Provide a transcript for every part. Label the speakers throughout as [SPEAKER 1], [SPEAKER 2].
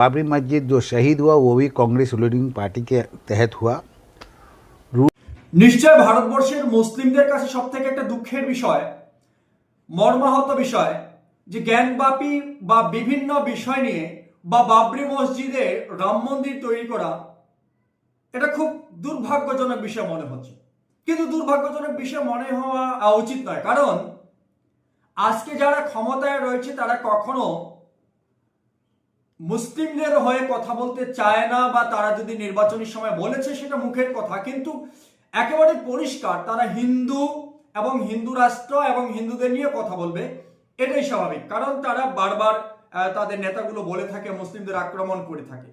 [SPEAKER 1] बाबरी मस्जिद जो शहीद हुआ वो भी कांग्रेस रूलिंग पार्टी के तहत हुआ
[SPEAKER 2] নিশ্চয় ভারতবর্ষের মুসলিমদের কাছে সব থেকে একটা দুঃখের বিষয় মর্মাহত বিষয় যে জ্ঞানব্যাপী বা বিভিন্ন বিষয় নিয়ে বা বাবরি মসজিদে রাম মন্দির তৈরি করা এটা খুব দুর্ভাগ্যজনক বিষয় মনে হচ্ছে কিন্তু দুর্ভাগ্যজনক বিষয় মনে হওয়া আহ, উচিত নয় কারণ আজকে যারা ক্ষমতায় রয়েছে তারা কখনো মুসলিমদের হয়ে কথা বলতে চায় না বা তারা যদি নির্বাচনী সময় বলেছে সেটা মুখের কথা, কিন্তু একেবারে পরিষ্কার তারা হিন্দু এবং হিন্দু রাষ্ট্র এবং হিন্দুদের নিয়ে কথা বলবে, এটাই স্বাভাবিক। কারণ তারা বারবার তাদের নেতাগুলো বলে থাকে, মুসলিমদের আক্রমণ করে থাকে।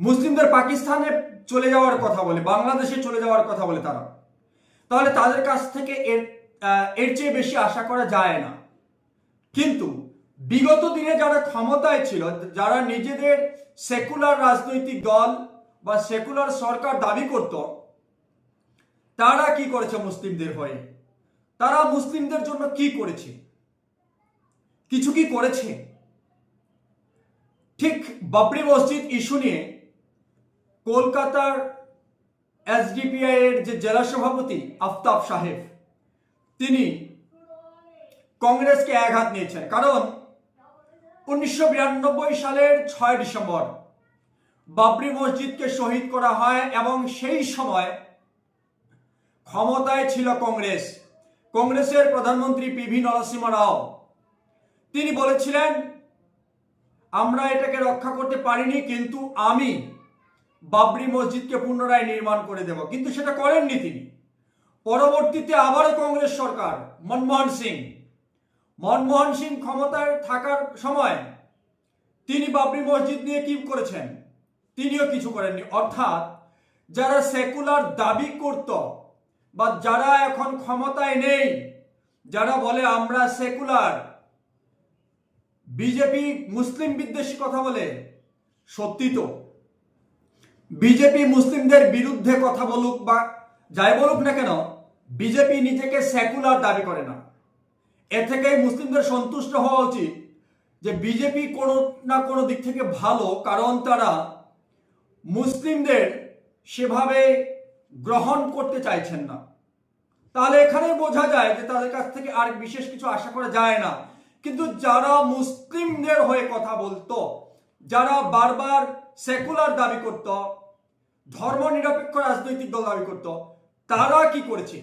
[SPEAKER 2] মুসলিমদের পাকিস্তানে চলে যাওয়ার কথা বলে, বাংলাদেশে চলে যাওয়ার কথা বলে তারা। তাহলে তাদের কাছ থেকে এর এর চেয়ে বেশি আশা করা যায় না। কিন্তু বিগত দিনে যারা ক্ষমতায় ছিল, যারা নিজেদের সেকুলার রাজনৈতিক দল বা সেকুলার সরকার দাবি করত, তারা কি করেছে মুসলিমদের হয়ে? তারা মুসলিমদের জন্য কি করেছে? কিছু কি করেছে? ঠিক বাবরি মসজিদ ইস্যু নিয়ে কলকাতার এসডিপিআই এর যে জেলা সভাপতি আফতাব সাহেব, তিনি কংগ্রেসকে আঘাত নিয়েছেন। কারণ উনিশশো বিরানব্বই সালের ছয় ডিসেম্বর বাবরি মসজিদকে শহীদ করা হয় এবং সেই সময় ক্ষমতায় ছিল কংগ্রেস। কংগ্রেসের প্রধানমন্ত্রী পিভি নরসিংহ রাও। তিনি বলেছিলেন, আমরা এটাকে রক্ষা করতে পারিনি, কিন্তু আমি বাবরি মসজিদকে পুনরায় নির্মাণ করে দেব। কিন্তু সেটা করেননি তিনি। পরবর্তীতে আবারও কংগ্রেস সরকার, মনমোহন সিং। মনমোহন সিং ক্ষমতায় থাকার সময় তিনি বাবরি মসজিদ নিয়ে কি করেছেন? তিনিও কিছু করেননি। অর্থাৎ যারা সেকুলার দাবি করত বা যারা এখন ক্ষমতায় নেই, যারা বলে আমরা সেকুলার, বিজেপি মুসলিম বিদ্বেষী কথা বলে, সত্যি তো। বিজেপি মুসলিমদের বিরুদ্ধে কথা বলুক বা যাই বলুক না কেন, বিজেপি নিজেকে সেকুলার দাবি করে না। এ থেকেই মুসলিমদের সন্তুষ্ট হওয়া উচিত যে বিজেপি কোনো না কোনো দিক থেকে ভালো, কারণ তারা মুসলিমদের সেভাবে গ্রহণ করতে চাইছেন না। তাহলে এখানে বোঝা যায় যে তাদের কাছ থেকে আর বিশেষ কিছু আশা করা যায় না। কিন্তু যারা মুসলিমদের হয়ে কথা বলতো, যারা বারবার সেকুলার দাবি করত, ধর্ম নিরপেক্ষ রাজনৈতিক দল দাবি করত, তারা কি করেছে?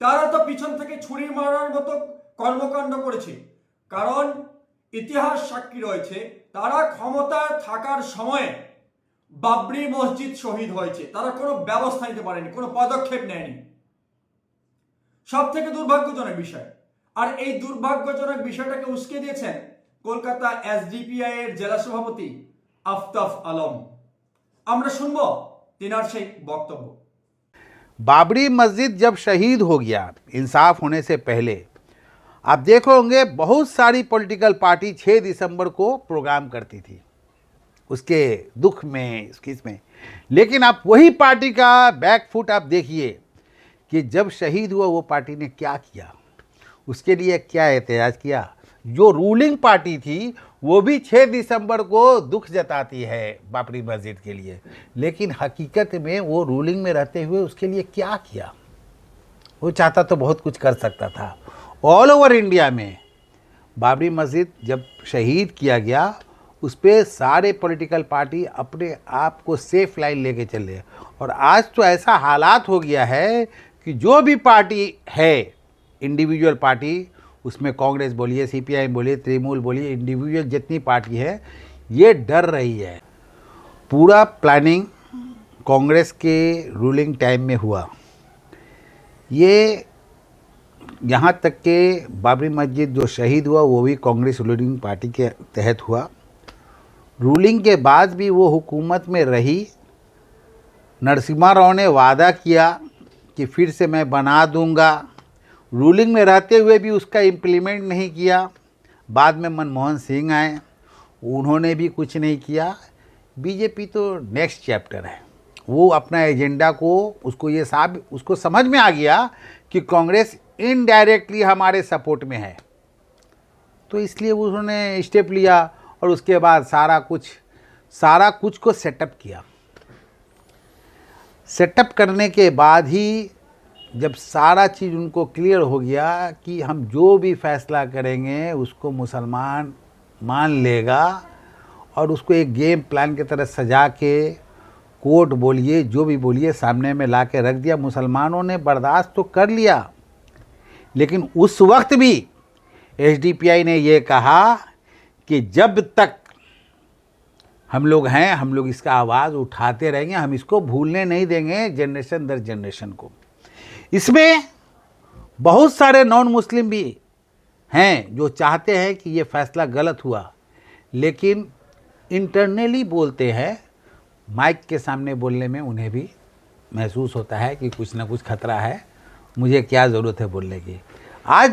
[SPEAKER 2] তারা তো পিছন থেকে ছুরি মারার মতো কর্মকাণ্ড করেছে কারণ ইতিহাস সাক্ষী রয়েছে তারা ক্ষমতায় থাকার সময়ে বাবরি মসজিদ শহীদ হয়েছে তারা কোনো ব্যবস্থা নিতে পারেনি কোনো পদক্ষেপ নেয়নি সব থেকে দুর্ভাগ্যজনক বিষয় আর এই দুর্ভাগ্যজনক বিষয়টাকে উস্কে দিয়েছেন কলকাতা এসডিপিআই এর জেলা সভাপতি আফতাব আলম আমরা শুনবো তিনার সেই বক্তব্য
[SPEAKER 1] बाबरी मस्जिद जब शहीद हो गया इंसाफ होने से पहले आप देखोगे बहुत सारी पॉलिटिकल पार्टी 6 दिसंबर को प्रोग्राम करती थी। उसके दुख में उसकी इसमें लेकिन आप वही पार्टी का बैक फुट आप देखिए कि जब शहीद हुआ, वो पार्टी ने क्या किया? उसके लिए क्या एहतजाज किया? जो रूलिंग पार्टी थी, वो भी 6 दिसंबर को दुख जताती है बाबरी मस्जिद के लिए। लेकिन हकीकत में वो रूलिंग में रहते हुए उसके लिए क्या किया? वो चाहता तो बहुत कुछ कर सकता था। ऑल ओवर इंडिया में, बाबरी मस्जिद जब शहीद किया गया, उस पर सारे पॉलिटिकल पार्टी अपने आप को सेफ़ लाइन लेके चले। और आज तो ऐसा हालात हो गया है कि जो भी पार्टी है इंडिविजुअल पार्टी उसमें कांग्रेस बोलिए सीपीआई बोलिए, तृणमूल बोलिए इंडिविजुअल जितनी पार्टी है, ये डर रही है। पूरा प्लानिंग कांग्रेस के रूलिंग टाइम में हुआ। ये यहाँ तक के बाबरी मस्जिद जो शहीद हुआ, वो भी कांग्रेस रूलिंग पार्टी के तहत हुआ। रूलिंग के बाद भी वो हुकूमत में रही। नरसिम्हा राव ने वादा किया कि फिर से मैं बना दूँगा। रूलिंग में रहते हुए भी उसका इम्प्लीमेंट नहीं किया। बाद में मनमोहन सिंह आए। उन्होंने भी कुछ नहीं किया। बीजेपी तो नेक्स्ट चैप्टर है। वो अपना एजेंडा को, उसको ये साब, उसको समझ में आ गया कि कांग्रेस इनडायरेक्टली हमारे सपोर्ट में है। तो इसलिए उन्होंने स्टेप लिया और उसके बाद सारा कुछ सारा कुछ को सेटअप किया। सेटअप करने के बाद ही जब सारा चीज़ उनको क्लियर हो गया कि हम जो भी फैसला करेंगे, उसको मुसलमान मान लेगा और उसको एक गेम प्लान की तरह सजा के कोर्ट बोलिए, जो भी बोलिए, सामने में ला के रख दिया। मुसलमानों ने बर्दाश्त तो कर लिया। लेकिन उस वक्त भी एस ने ये कहा कि जब तक हम लोग हैं, हम लोग इसका आवाज़ उठाते रहेंगे, हम इसको भूलने नहीं देंगे जनरेशन दर जनरेशन को। इसमें बहुत सारे नॉन मुस्लिम भी हैं जो चाहते हैं कि ये फैसला गलत हुआ, लेकिन इंटरनली बोलते हैं माइक के सामने बोलने में उन्हें भी महसूस होता है कि कुछ ना कुछ खतरा है। मुझे क्या ज़रूरत है बोलने की? आज